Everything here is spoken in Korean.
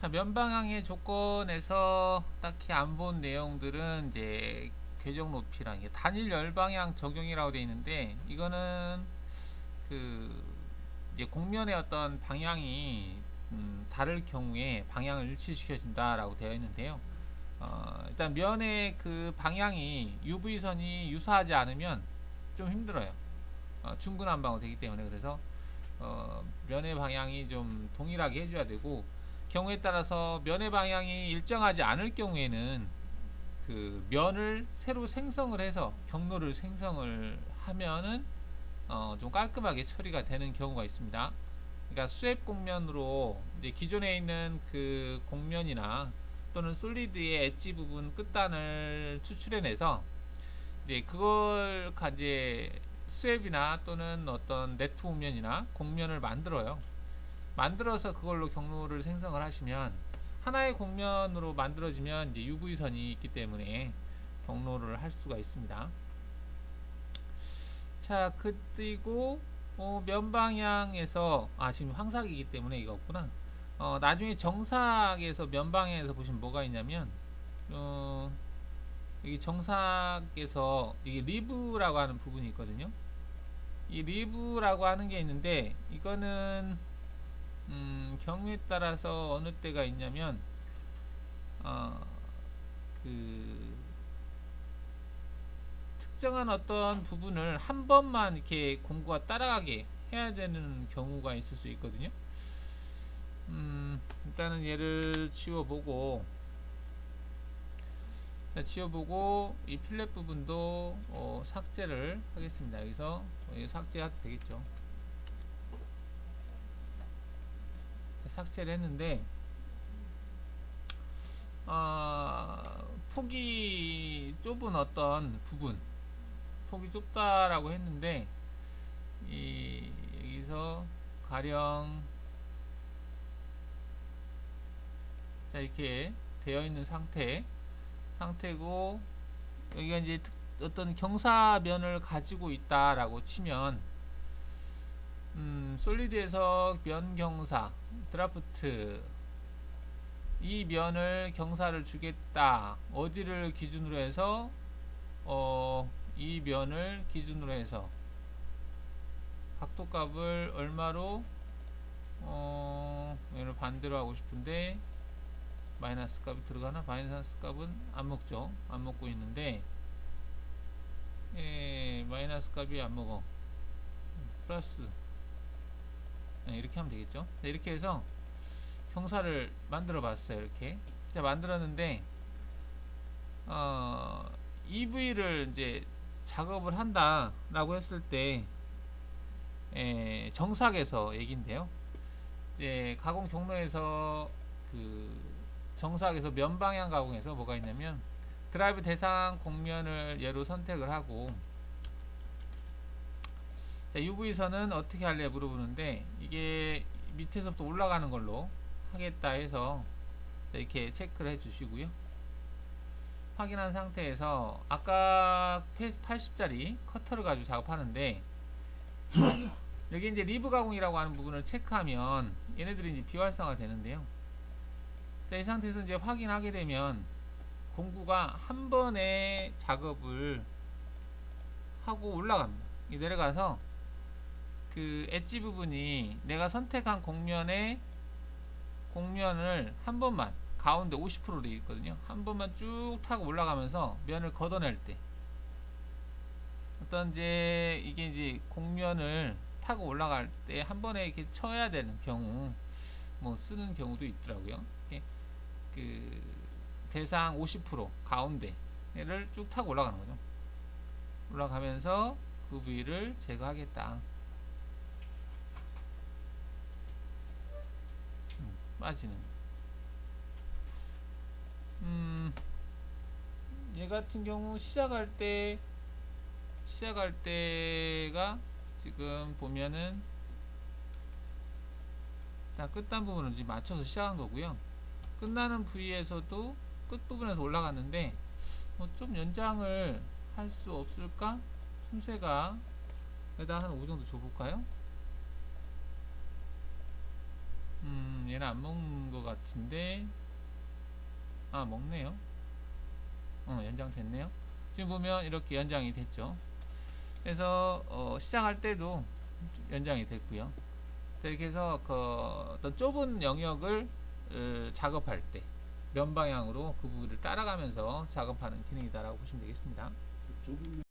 자, 면방향의 조건에서 딱히 안 본 내용들은 이제 궤적 높이랑 단일 열방향 적용이라고 되어 있는데 이거는 그 이제 공면의 어떤 방향이 음, 다를 경우에 방향을 일치시켜준다라고 되어 있는데요. 어, 일단 면의 그 방향이 UV선이 유사하지 않으면 좀 힘들어요. 어, 중근한방으로 되기 때문에 그래서 어, 면의 방향이 좀 동일하게 해줘야 되고 경우에 따라서 면의 방향이 일정하지 않을 경우에는 그 면을 새로 생성을 해서 경로를 생성을 하면은 어, 좀 깔끔하게 처리가 되는 경우가 있습니다. 그러니까 수앱 공면으로 이제 기존에 있는 그 공면이나 또는 솔리드의 엣지 부분 끝단을 추출해내서 이제 그걸 이제 수앱이나 또는 어떤 네트 공면이나 공면을 만들어요. 만들어서 그걸로 경로를 생성을 하시면 하나의 공면으로 만들어지면 이제 UV선이 있기 때문에 경로를 할 수가 있습니다. 자, 그리고 어, 면방향에서 아 지금 황삭이기 때문에 이거 없구나. 어, 나중에 정삭에서 면방향에서 보시면 뭐가 있냐면 어, 여기 정삭에서 이게 리브라고 하는 부분이 있거든요. 이 리브라고 하는 게 있는데 이거는 음, 경우에 따라서 어느 때가 있냐면 어, 그 특정한 어떤 부분을 한 번만 이렇게 공구가 따라가게 해야 되는 경우가 있을 수 있거든요. 음, 일단은 얘를 지워보고 자, 지워보고 이 필렛 부분도 어, 삭제를 하겠습니다. 여기서 삭제해도 되겠죠. 삭제를 했는데 어, 폭이 좁은 어떤 부분 폭이 좁다라고 했는데 이 여기서 가령 자 이렇게 되어 있는 상태 상태고 여기가 이제 어떤 경사면을 가지고 있다라고 치면 음, 솔리드에서 면 경사 드라프트. 이 면을 경사를 주겠다. 어디를 기준으로 해서? 어, 이 면을 기준으로 해서. 각도값을 얼마로? 어, 얘를 반대로 하고 싶은데 마이너스 값이 들어가나? 마이너스 값은 안 먹죠. 안 먹고 있는데. 예, 마이너스 값이 안 먹어. 플러스 네, 이렇게 하면 되겠죠? 네, 이렇게 해서 형사를 만들어 봤어요 이렇게. 자, 만들었는데 어, EV를 이제 작업을 한다 라고 했을 때 에, 정삭에서 얘긴데요. 이제 가공 경로에서 그 정삭에서 면방향 가공에서 뭐가 있냐면 드라이브 대상 공면을 얘로 선택을 하고 자, UV선은 어떻게 할래 물어보는데 이게 밑에서부터 올라가는 걸로 하겠다 해서 이렇게 체크를 해 주시고요. 확인한 상태에서 아까 80짜리 커터를 가지고 작업하는데 여기 이제 리브 가공이라고 하는 부분을 체크하면 얘네들이 이제 비활성화 되는데요. 자, 이 상태에서 이제 확인하게 되면 공구가 한 번에 작업을 하고 올라갑니다. 내려가서 그 엣지 부분이 내가 선택한 공면에 공면을 한 번만 가운데 50%로 되어 있거든요. 한 번만 쭉 타고 올라가면서 면을 걷어낼 때. 어떤 이제 이게 이제 공면을 타고 올라갈 때 한 번에 이렇게 쳐야 되는 경우 뭐 쓰는 경우도 있더라고요. 그 대상 50% 가운데를 쭉 타고 올라가는 거죠. 올라가면서 그 부위를 제거하겠다 빠지는 음, 얘 같은 경우 시작할 때 시작할 때가 지금 보면은 다 끝단 부분을 이제 맞춰서 시작한 거고요 끝나는 부위에서도 끝부분에서 올라갔는데 뭐 좀 연장을 할 수 없을까? 틈새가 여기다 한 5 정도 줘볼까요? 음, 얘는 안 먹는 것 같은데 아 먹네요. 어 연장됐네요. 지금 보면 이렇게 연장이 됐죠. 그래서 어, 시작할 때도 연장이 됐고요. 이렇게 해서 그 어떤 좁은 영역을 어, 작업할 때 면 방향으로 그 부분을 따라가면서 작업하는 기능이다라고 보시면 되겠습니다.